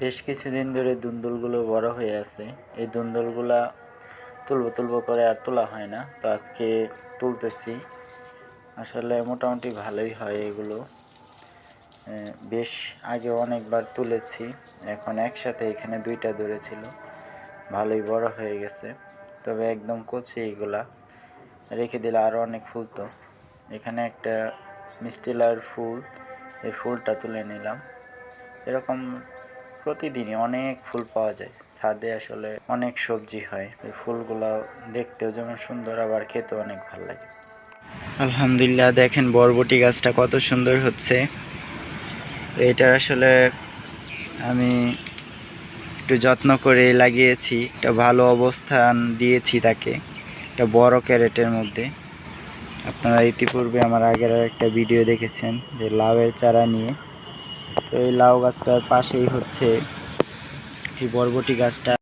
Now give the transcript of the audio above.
বেশ কিছুদিন ধরে দুন্দুলগুলো বড় হয়ে আছে। এই দুন্দুলগুলা তুলবো তুলবো করে আর তোলা হয় না। তো আজকে তুলতেছি। আসলে মোটামুটি ভালোই হয় এগুলো। বেশ আগে অনেকবার তুলেছি। এখন একসাথে এখানে দুইটা ধরেছিল। ভালোই বড় হয়ে গেছে। তবে একদম কচি এগুলা। রেখে দিলে আরও অনেক ফুলতো এখানে একটা মিষ্টি ফুল। এই ফুলটা তুলে নিলাম। এরকম প্রতিদিনই অনেক ফুল পাওয়া যায়। ছাদে আসলে অনেক সবজি হয়। এই ফুলগুলো দেখতেও যেমন সুন্দর, আবার খেতেও অনেক ভালো লাগে। আলহামদুলিল্লাহ, দেখেন বরবটি গাছটা কত সুন্দর হচ্ছে। তো এটা আসলে আমি একটু যত্ন করে লাগিয়েছি। একটা ভালো অবস্থান দিয়েছি তাকে। একটা বড় ক্যারেটের মধ্যে। আপনারা ইতিপূর্বে আমার আগের একটা ভিডিও দেখেছেন, যে লাউয়ের চারা নিয়ে। এই লাউ গাছটার পাশেই হচ্ছে এই বরবটি গাছটা।